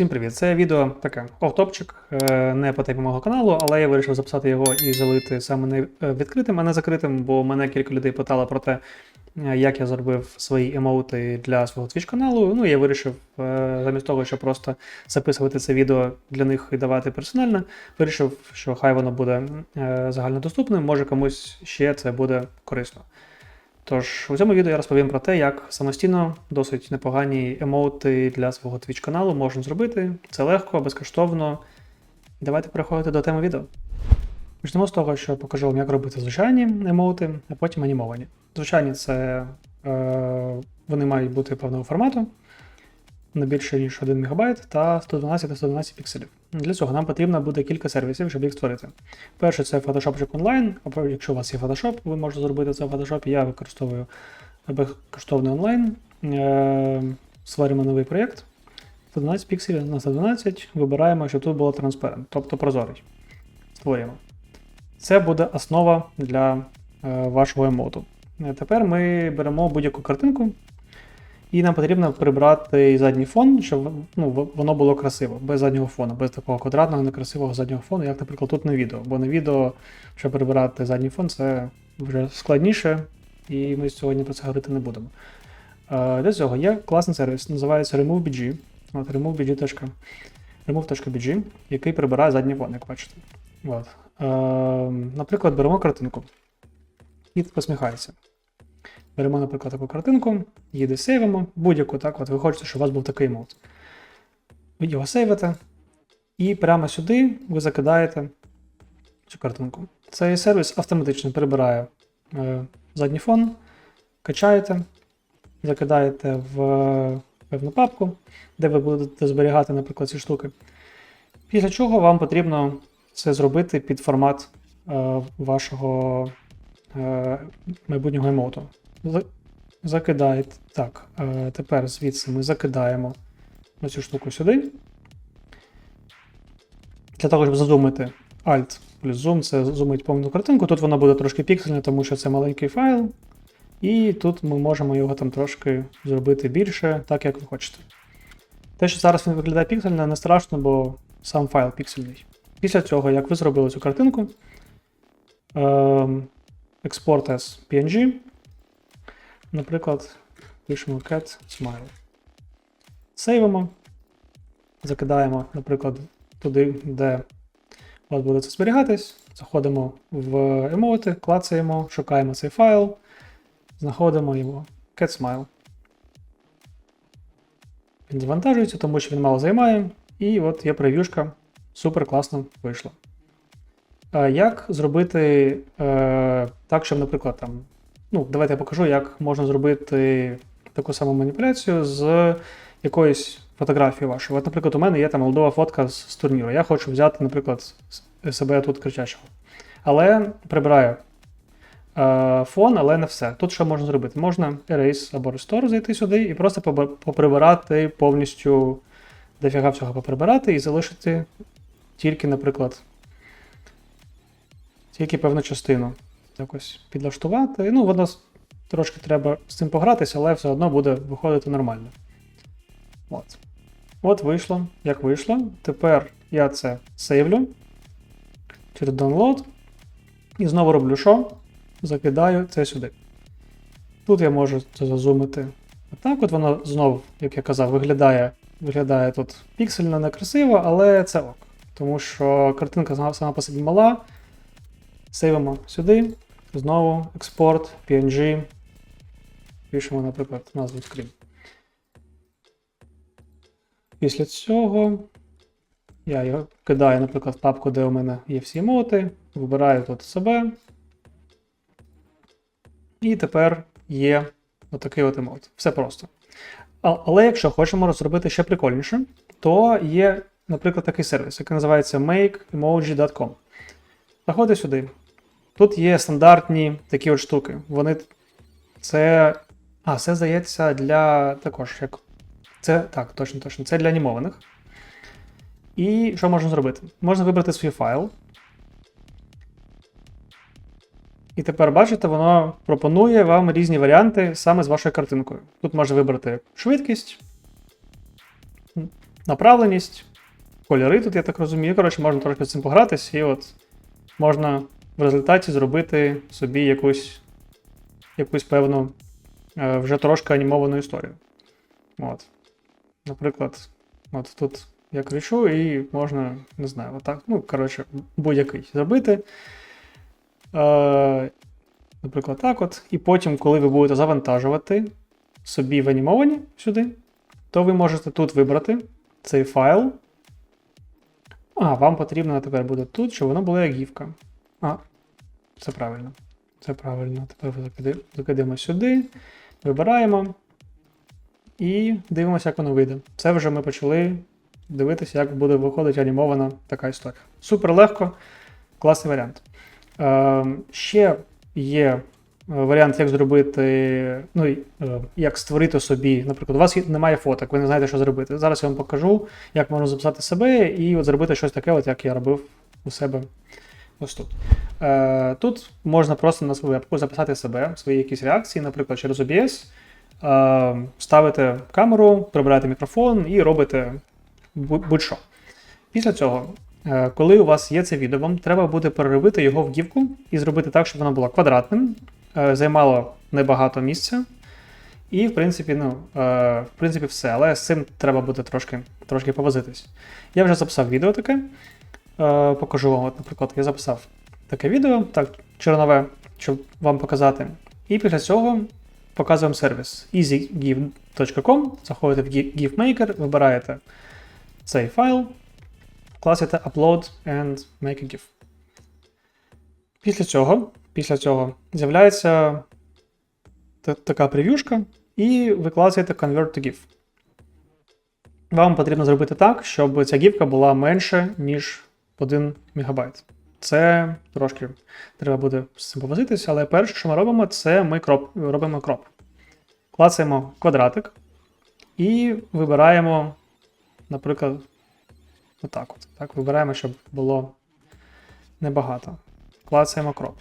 Всім привіт! Це відео таке офтопчик, е, не по темі мого каналу, але я вирішив записати його і залити саме не е, відкритим, а не закритим, бо мене кілька людей питало про те, е, як я зробив свої емоути для свого Twitch каналу. Ну, я вирішив, замість того, щоб просто записувати це відео для них і давати персонально, вирішив, що хай воно буде загальнодоступним, може комусь ще це буде корисно. Тож у цьому відео я розповім про те, як самостійно досить непогані емоути для свого Twitch каналу можна зробити. Це легко, безкоштовно. Давайте переходити до теми відео. Почнемо з того, що покажу вам, як робити звичайні емоути, а потім анімовані. Звичайні це е, вони мають бути певного формату, не більше ніж 1 МБ та 112 та 112 пікселів. Для цього нам потрібно буде кілька сервісів, щоб їх створити. Перше це Photoshop онлайн, або якщо у вас є Photoshop, ви можете зробити це в Photoshop. Я використовую безкоштовний онлайн. Е, Створюємо новий проєкт. 112 пікселів на 112, вибираємо, щоб тут було транспарент, тобто прозорий. Створюємо. Це буде основа для е, вашого емоту. Е, Тепер ми беремо будь-яку картинку, і нам потрібно прибрати задній фон, щоб ну, воно було красиво, без заднього фону, без такого квадратного, некрасивого заднього фону, як, наприклад, тут на відео. Бо на відео, щоб прибирати задній фон, це вже складніше, і ми сьогодні про це говорити не будемо. Е, Для цього є класний сервіс, називається RemoveBG. От removebg. remove.bg, який прибирає задній фон, як бачите. От. Е, наприклад, беремо картинку. Кіт посміхається. Беремо, наприклад, таку картинку, її десь сейвимо, будь-яку, так, от ви хочете, щоб у вас був такий емоут. Ви його сейвите, і прямо сюди ви закидаєте цю картинку. Цей сервіс автоматично прибирає е, задній фон, качаєте, закидаєте в певну папку, де ви будете зберігати, наприклад, ці штуки. Після чого вам потрібно це зробити під формат е, вашого е, майбутнього емоуту. За- Закидаєте. Так, е, тепер звідси ми закидаємо на цю штуку сюди. Для того, щоб зазумити Alt плюс Zoom, це зумить повну картинку. Тут воно буде трошки піксельне, тому що це маленький файл. І тут ми можемо його там трошки зробити більше, так як ви хочете. Те, що зараз він виглядає піксельно, не страшно, бо сам файл піксельний. Після цього, як ви зробили цю картинку, ем, export as PNG, наприклад, пишемо cat smile. Сейвимо, закидаємо, наприклад, туди, де у вас буде це зберігатись. Заходимо в емоти, клацаємо, шукаємо цей файл, знаходимо його cat smile. Він завантажується, тому що він мало займає. І от є прев'юшка. Супер класно вийшло. Е, Як зробити е, так, щоб, наприклад, там. Ну, давайте я покажу, як можна зробити таку саму маніпуляцію з якоюсь фотографією вашою. От, наприклад, у мене є там молдова фотка з, з турніру. Я хочу взяти, наприклад, себе тут кричащого. Але прибираю е, фон, але не все. Тут що можна зробити? Можна Erase або Restore зайти сюди і просто поприбирати повністю дофіга всього поприбирати і залишити тільки, наприклад, тільки певну частину. Якось підлаштувати. Ну, воно трошки треба з цим погратися, але все одно буде виходити нормально. От. От вийшло, як вийшло. Тепер я це сейвлю через download. І знову роблю що? Закидаю це сюди. Тут я можу це зазумити. Отак от воно знову, як я казав, виглядає, виглядає тут піксельно некрасиво, але це ок. Тому що картинка сама, по собі мала. Сейвимо сюди. Знову експорт, PNG. Пишемо, наприклад, назву скрін. Після цього я кидаю, наприклад, папку, де у мене є всі емоти, вибираю тут себе. І тепер є отакий от емот. Все просто. Але якщо хочемо зробити ще прикольніше, то є, наприклад, такий сервіс, який називається makeemoji.com. Заходи сюди. Тут є стандартні такі от штуки. Вони це. А, це здається для також як. Це так, точно, точно. Це для анімованих. І що можна зробити? Можна вибрати свій файл. І тепер бачите, воно пропонує вам різні варіанти саме з вашою картинкою. Тут можна вибрати швидкість. направленість, кольори тут, я так розумію. Коротше, можна трошки з цим погратись, і от можна в результаті зробити собі якусь, якусь певну е, вже трошки анімовану історію. От. Наприклад, от тут я кричу, і можна, не знаю, отак, ну, коротше, будь-який зробити. Е, наприклад, так от. І потім, коли ви будете завантажувати собі в анімовані сюди, то ви можете тут вибрати цей файл. А, вам потрібно тепер буде тут, щоб воно було як гівка. А, це правильно. Це правильно. Тепер закидаємо сюди, вибираємо і дивимося, як воно вийде. Це вже ми почали дивитися, як буде виходити анімована така історія. Супер легко, класний варіант. Е, ще є е, варіант, як зробити, ну, е, як створити собі, наприклад, у вас немає фоток, ви не знаєте, що зробити. Зараз я вам покажу, як можна записати себе і от зробити щось таке, от як я робив у себе ось тут. Е, тут можна просто на свою вебку записати себе, свої якісь реакції, наприклад, через OBS, е, ставите камеру, прибираєте мікрофон і робите будь-що. Після цього, е, коли у вас є це відео, вам треба буде переробити його в гівку і зробити так, щоб воно було квадратним, е, займало небагато місця. І, в принципі, ну, е, в принципі, все. Але з цим треба буде трошки, трошки повозитись. Я вже записав відео таке. Е, покажу вам, от, наприклад, я записав таке відео, так, чернове, щоб вам показати. І після цього показуємо сервіс easygive.com, заходите в Gi- GiveMaker, вибираєте цей файл, класите Upload and Make a GIF. Після цього, після цього з'являється така прев'юшка, і ви клацаєте Convert to GIF. Вам потрібно зробити так, щоб ця гівка була менше, ніж 1 МБ. Це трошки треба буде з цим повозитися, але перше, що ми робимо, це ми кроп, робимо кроп. Клацаємо квадратик і вибираємо, наприклад, отак от. Так, вибираємо, щоб було небагато. Клацаємо кроп.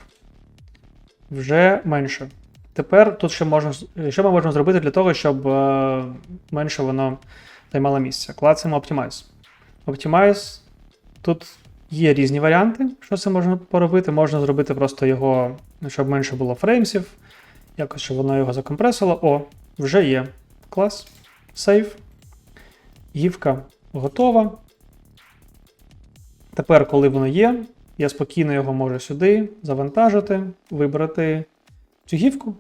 Вже менше. Тепер тут ще можна, що ми можемо зробити для того, щоб е, менше воно займало місце. Клацаємо Optimize. Optimize. Тут є різні варіанти, що це можна поробити. Можна зробити просто його, щоб менше було фреймсів, якось щоб воно його закомпресило. О, вже є. Клас. Сейв. Гівка готова. Тепер, коли воно є, я спокійно його можу сюди завантажити, вибрати цю гівку.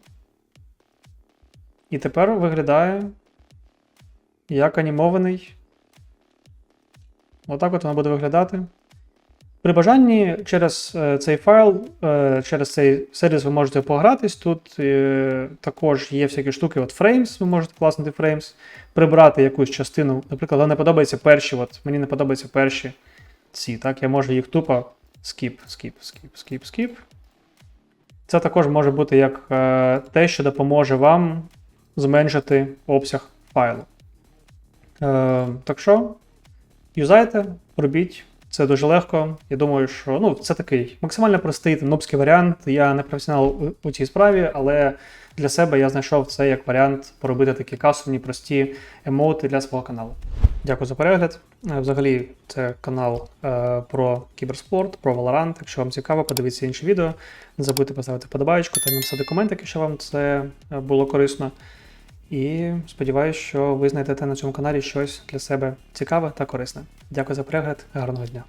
І тепер виглядає як анімований. Отак от воно буде виглядати. При бажанні через е, цей файл, е, через цей сервіс ви можете погратись. Тут е, також є всякі штуки, от frames, ви можете класнути frames, прибрати якусь частину. Наприклад, не подобаються перші, от мені не подобаються перші ці. Так, я можу їх тупо skip, skip, skip, skip, skip. Це також може бути як те, що допоможе вам зменшити обсяг файлу. Так що, юзайте, робіть. Це дуже легко. Я думаю, що ну, це такий максимально простий нобський варіант. Я не професіонал у, цій справі, але для себе я знайшов це як варіант поробити такі касовні, прості емоути для свого каналу. Дякую за перегляд. Е, Взагалі, це канал е, про кіберспорт, про Valorant. Якщо вам цікаво, подивіться інші відео. Не забудьте поставити подобаєчку та написати комент, якщо вам це е, було корисно. І сподіваюся, що ви знайдете на цьому каналі щось для себе цікаве та корисне. Дякую за перегляд, гарного дня!